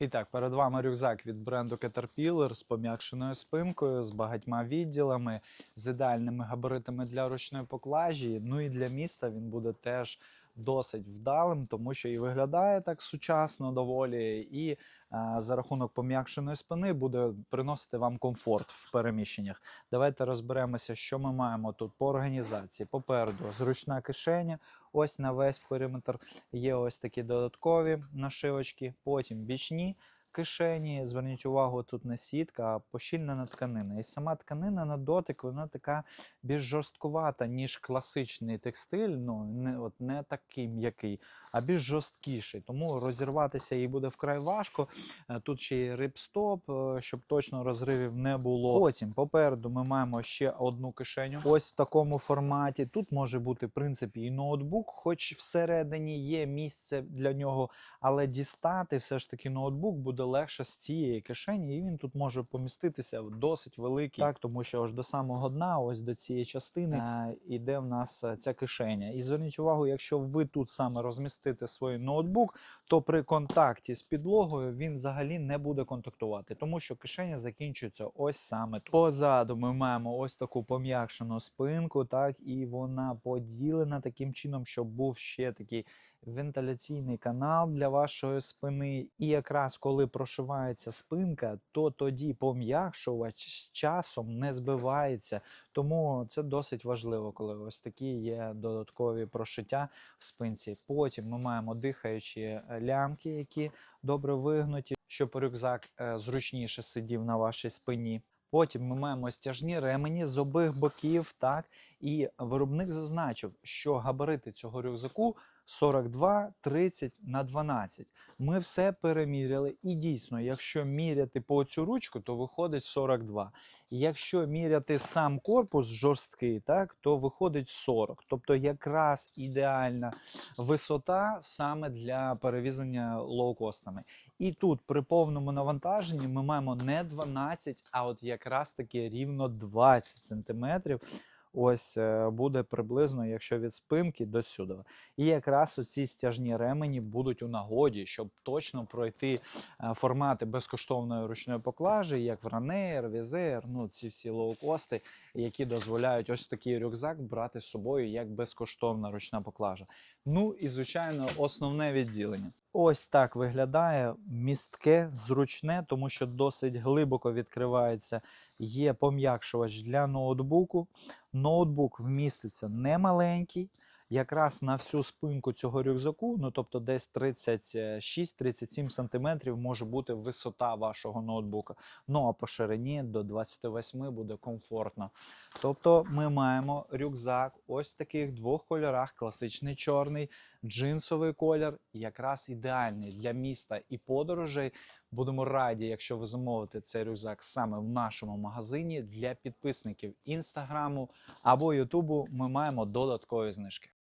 І так, перед вами рюкзак від бренду Caterpillar з пом'якшеною спинкою, з багатьма відділами, з ідеальними габаритами для ручної поклажі. Ну і для міста він буде теж досить вдалим, тому що і виглядає так сучасно доволі, і а, за рахунок пом'якшеної спини буде приносити вам комфорт в переміщеннях. Давайте розберемося, що ми маємо тут по організації. Попереду зручна кишеня, ось на весь периметр є ось такі додаткові нашивочки, потім бічні кишені. Зверніть увагу, тут не сітка, а пощільнена тканина. І сама тканина на дотик, вона така більш жорсткувата, ніж класичний текстиль. Ну, не, от, не такий м'який, а більш жорсткіший. Тому розірватися їй буде вкрай важко. Е, Тут ще є рипстоп, е, щоб точно розривів не було. Потім попереду ми маємо ще одну кишеню. Ось в такому форматі. Тут може бути, в принципі, і ноутбук, хоч всередині є місце для нього, але дістати все ж таки ноутбук буде легше з цієї кишені, і він тут може поміститися в досить великий, так, тому що аж до самого дна, ось до цієї частини, е, іде в нас е, ця кишеня. І зверніть увагу, якщо ви тут саме розмістите свій ноутбук, то при контакті з підлогою він взагалі не буде контактувати, тому що кишеня закінчується ось саме тут. Позаду ми маємо ось таку пом'якшену спинку, так, і вона поділена таким чином, щоб був ще такий вентиляційний канал для вашої спини. І якраз коли прошивається спинка, то тоді пом'якшувач з часом не збивається. Тому це досить важливо, коли ось такі є додаткові прошиття в спинці. Потім ми маємо дихаючі е, лямки, які добре вигнуті, щоб рюкзак е, зручніше сидів на вашій спині. Потім ми маємо стяжні ремені з обох боків, так і виробник зазначив, що габарити цього рюкзаку 42, 30 на 12. Ми все переміряли, і дійсно, якщо міряти по цю ручку, то виходить 42. Якщо міряти сам корпус жорсткий, так то виходить 40. Тобто якраз ідеальна висота саме для перевізання лоукостами. І тут при повному навантаженні ми маємо не 12, а от якраз таки рівно 20 сантиметрів. Ось е, буде приблизно, якщо від спинки до сюди. І якраз оці стяжні ремені будуть у нагоді, щоб точно пройти е, формати безкоштовної ручної поклажі, як в Raneer, Vizer, ну ці всі лоукости, які дозволяють ось такий рюкзак брати з собою як безкоштовна ручна поклажа. Ну і звичайно, основне відділення. Ось так виглядає містке, зручне, тому що досить глибоко відкривається. Є пом'якшувач для ноутбуку. Ноутбук вміститься не маленький. Якраз на всю спинку цього рюкзаку, ну тобто десь 36-37 см може бути висота вашого ноутбука. Ну а по ширині до 28 буде комфортно. Тобто ми маємо рюкзак ось в таких двох кольорах: класичний чорний, джинсовий колір, якраз ідеальний для міста і подорожей. Будемо раді, якщо ви замовите цей рюкзак саме в нашому магазині для підписників інстаграму або Ютубу. Ми маємо додаткові знижки.